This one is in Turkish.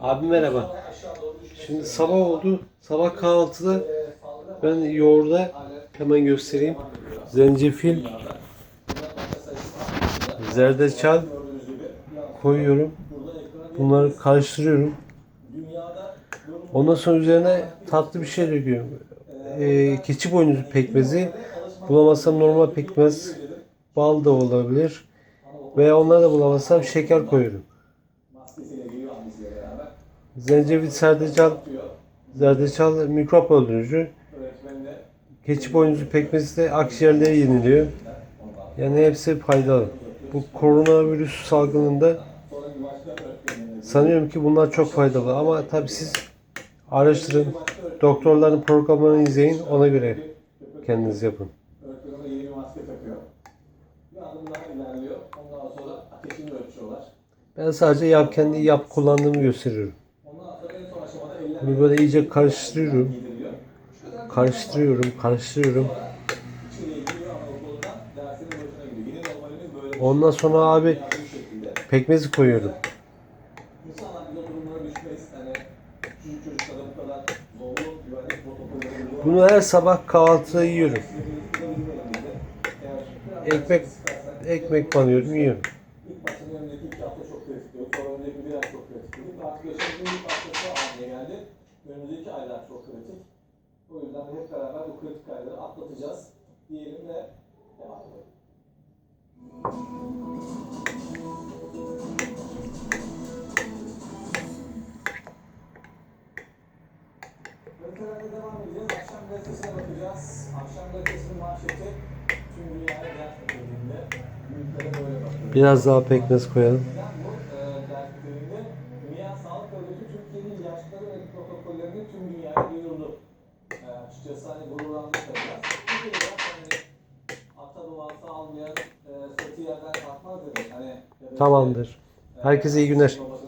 Abi merhaba. Şimdi sabah oldu. Sabah kahvaltıda ben yoğurda hemen göstereyim. Zencefil, zerdeçal koyuyorum. Bunları karıştırıyorum. Ondan sonra üzerine tatlı bir şey döküyorum. Ee, keçi boynuzu pekmezi. Bulamazsam normal pekmez. Bal da olabilir. Veya onları da bulamazsam şeker koyuyorum. Zencefil, zerdeçal, zerdeçal mikrop öldürücü. Keçi boynuzu pekmezi de akciğerlere yeniliyor. Yani hepsi faydalı. Bu koronavirüs salgınında sanıyorum ki bunlar çok faydalı ama tabii siz araştırın, doktorların programlarını izleyin, ona göre kendiniz yapın. Öğretmen yeni maske takıyor. Bir adım daha ilerliyor. Ondan sonra ateşini ölçüyorlar. Ben sadece yap kendi yap kullandığımı gösteriyorum. Bunu böyle iyice karıştırıyorum. Karıştırıyorum, karıştırıyorum. Ondan sonra abi pekmezi koyuyorum. Bunu her sabah kahvaltıda yiyorum. Ekmek ekmek banıyorum, yiyorum. Önündeki bir ay çok kritikti. Artık yaşamımızın ilk haftası haline geldi. Önümüzdeki aylar çok kritik. O yüzden de hep beraber bu kritik ayları atlatacağız. Diyelim ve devam edelim. Haritalarla devam edeceğiz. Akşam gazetesine bakacağız. Akşam gazetesinin manşeti tüm dünyaya ders edildiğinde. Biraz daha pekmez koyalım. Tamamdır. Herkese iyi günler. babası